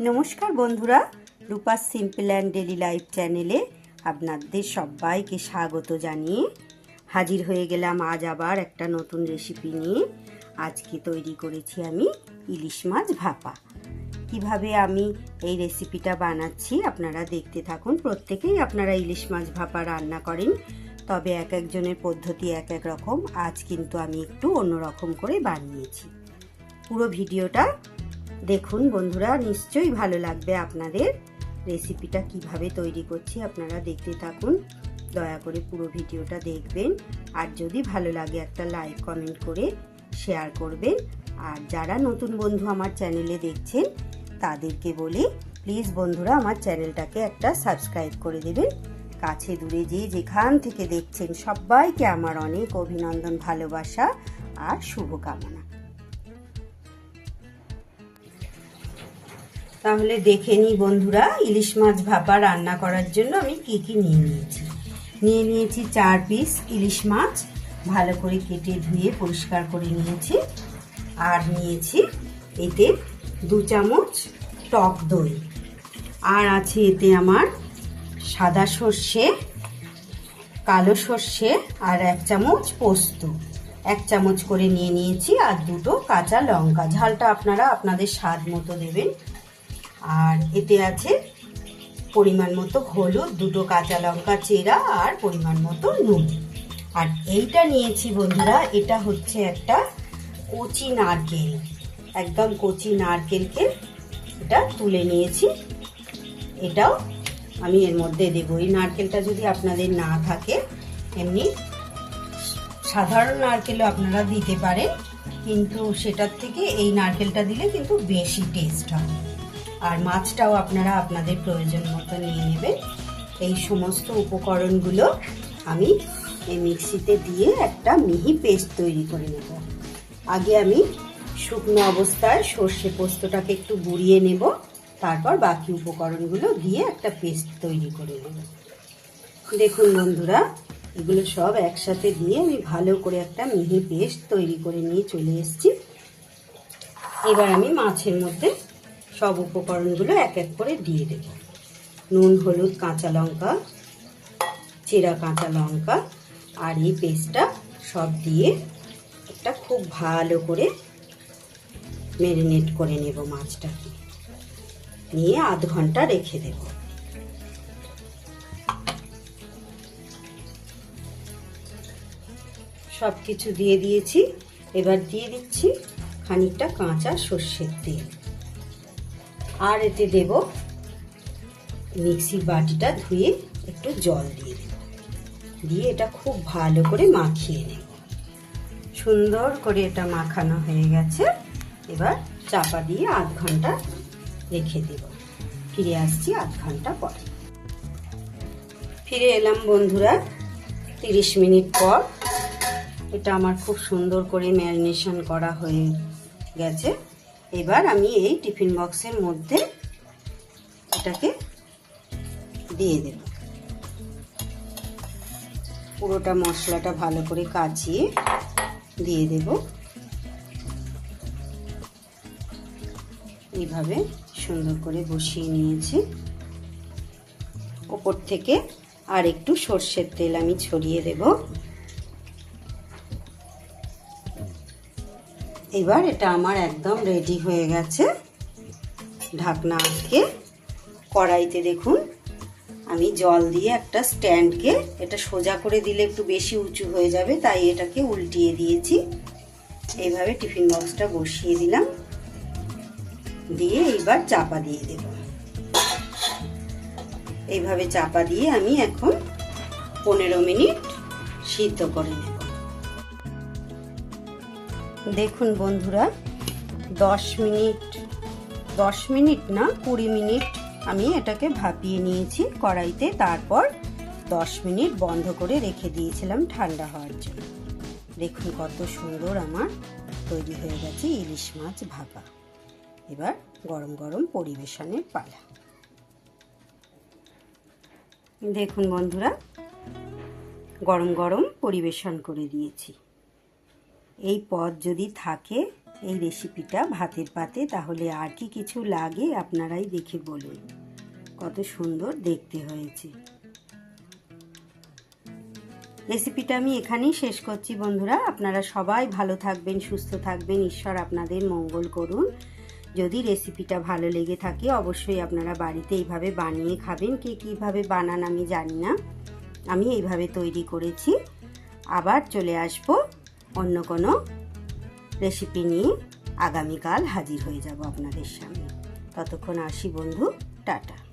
নমস্কার বন্ধুরা রূপার সিম্পল অ্যান্ড ডেলি লাইফ চ্যানেলে আপনাদের সবাইকে স্বাগত জানিয়ে হাজির হয়ে গেলাম আজ আবার একটা নতুন রেসিপি নিয়ে। আজকে তৈরি করেছি আমি ইলিশ মাছ ভাপা। কীভাবে আমি এই রেসিপিটা বানাচ্ছি আপনারা দেখতে থাকুন। প্রত্যেকেই আপনারা ইলিশ মাছ ভাপা রান্না করেন, তবে এক একজনের পদ্ধতি এক এক রকম। আজ কিন্তু আমি একটু অন্যরকম করে বানিয়েছি। পুরো ভিডিওটা দেখুন বন্ধুরা, নিশ্চয়ই ভালো লাগবে আপনাদের রেসিপিটা কীভাবে তৈরি করছি, আপনারা দেখতে থাকুন। দয়া করে পুরো ভিডিওটা দেখবেন। আর যদি ভালো লাগে একটা লাইক, কমেন্ট করে শেয়ার করবেন। আর যারা নতুন বন্ধু আমার চ্যানেলে দেখছেন, তাদেরকে বলি প্লিজ বন্ধুরা আমার চ্যানেলটাকে একটা সাবস্ক্রাইব করে দেবেন। কাছে দূরে যে যেখান থেকে দেখছেন, সবাইকে আমার অনেক অভিনন্দন, ভালোবাসা আর শুভকামনা। তাহলে দেখে নিই বন্ধুরা, ইলিশ মাছ ভাপা রান্না করার জন্য আমি কি কি নিয়ে নিয়েছি। নিয়ে নিয়েছি চার পিস ইলিশ মাছ, ভালো করে কেটে ধুয়ে পরিষ্কার করে নিয়েছি। আর নিয়েছি এতে দু চামচ টক দই। আর আছে এতে আমার সাদা সর্ষে, কালো সর্ষে আর এক চামচ পোস্ত। এক চামচ করে নিয়ে নিয়েছি আর দুটো কাঁচা লঙ্কা। ঝালটা আপনারা আপনাদের স্বাদ মতো দেবেন। আর এতে আছে পরিমাণ মতো হলুদ, দুটো কাঁচা লঙ্কা চেরা আর পরিমাণ মতো নুন। আর এইটা নিয়েছি বন্ধুরা, এটা হচ্ছে একটা কচি নারকেল। একদম কচি নারকেলকে এটা তুলে নিয়েছি। এটাও আমি এর মধ্যে দেবো। এই নারকেলটা যদি আপনাদের না থাকে, এমনি সাধারণ নারকেলও আপনারা দিতে পারেন, কিন্তু সেটার থেকে এই নারকেলটা দিলে কিন্তু বেশি টেস্ট হবে আর মাছটাও আপনারা আপনাদের প্রয়োজন মতো নিয়ে নেবেন। এই সমস্ত উপকরণগুলো আমি এই মিক্সিতে দিয়ে একটা মিহি পেস্ট তৈরি করে নেব। আগে আমি শুকনো অবস্থায় সর্ষে পোস্তটাকে একটু গুঁড়িয়ে নেব, তারপর বাকি উপকরণগুলো দিয়ে একটা পেস্ট তৈরি করে নেব। দেখুন বন্ধুরা, এগুলো সব একসাথে দিয়ে আমি ভালো করে একটা মিহি পেস্ট তৈরি করে নিয়ে চলে এসেছি। এবার আমি মাছের মধ্যে সব উপকরণগুলো এক এক করে দিয়ে দেব। নুন, হলুদ, কাঁচা লঙ্কা, চেরা কাঁচা লঙ্কা আর এই পেস্টটা সব দিয়ে একটা খুব ভালো করে ম্যারিনেট করে নেব মাছটাকে। নিয়ে আধ ঘণ্টা রেখে দেব। সব কিছু দিয়ে দিয়েছি। এবার দিয়ে দিচ্ছি খানিকটা কাঁচা সর্ষের তেল। আর এতে দেব মিক্সির বাটিটা ধুয়ে একটু জল দিয়ে দেব। দিয়ে এটা খুব ভালো করে মাখিয়ে নেব। সুন্দর করে এটা মাখানো হয়ে গেছে। এবার চাপা দিয়ে আধ ঘণ্টা রেখে দেব। ফিরে আসছি আধ ঘণ্টা পর। ফিরে এলাম বন্ধুরা, তিরিশ মিনিট পর। এটা আমার খুব সুন্দর করে ম্যারিনেশন করা হয়ে গেছে। এবার আমি এই টিফিন বক্সের মধ্যে এটাকে দিয়ে দেব। পুরোটা মশলাটা ভালো করে কাচিয়ে দিয়ে দেব। এইভাবে সুন্দর করে বসিয়ে নিয়েছি। ওপর থেকে আর একটু সর্ষের তেল আমি ছড়িয়ে দেব। এবার এটা আমার একদম রেডি হয়ে গেছে। ঢাকনা আজকে কড়াইতে দেখুন, আমি জল দিয়ে একটা স্ট্যান্ডকে এটা সোজা করে দিলে একটু বেশি উঁচু হয়ে যাবে, তাই এটাকে উল্টিয়ে দিয়েছি। এইভাবে টিফিন বক্সটা বসিয়ে দিলাম। দিয়ে এইবার চাপা দিয়ে দেব। এইভাবে চাপা দিয়ে আমি এখন পনেরো মিনিট সিদ্ধ করে নেব। দেখুন বন্ধুরা, দশ মিনিট দশ মিনিট না, কুড়ি মিনিট আমি এটাকে ভাপিয়ে নিয়েছি কড়াইতে, তারপর দশ মিনিট বন্ধ করে রেখে দিয়েছিলাম ঠান্ডা হওয়ার জন্য। দেখুন কত সুন্দর আমার তৈরি হয়ে গেছে ইলিশ মাছ ভাপা। এবার গরম গরম পরিবেশনের পালা। দেখুন বন্ধুরা, গরম গরম পরিবেশন করে দিয়েছি। এই পদ যদি থাকে, এই রেসিপিটা ভাতের পাতে, তাহলে আর কি কিছু লাগে আপনারাই দেখে বলুন। কত সুন্দর দেখতে হয়েছে। রেসিপিটা আমি এখানেই শেষ করছি বন্ধুরা। আপনারা সবাই ভালো থাকবেন, সুস্থ থাকবেন। ঈশ্বর আপনাদের মঙ্গল করুন। যদি রেসিপিটা ভালো লেগে থাকে, অবশ্যই আপনারা বাড়িতে এইভাবে বানিয়ে খাবেন। কে কীভাবে বানান আমি জানি না। আমি এইভাবে তৈরি করেছি। আবার চলে আসব অন্য কোনো রেসিপি নিয়ে আগামীকাল হাজির হয়ে যাব আপনাদের সামনে। ততক্ষণ আসি বন্ধু টাটা।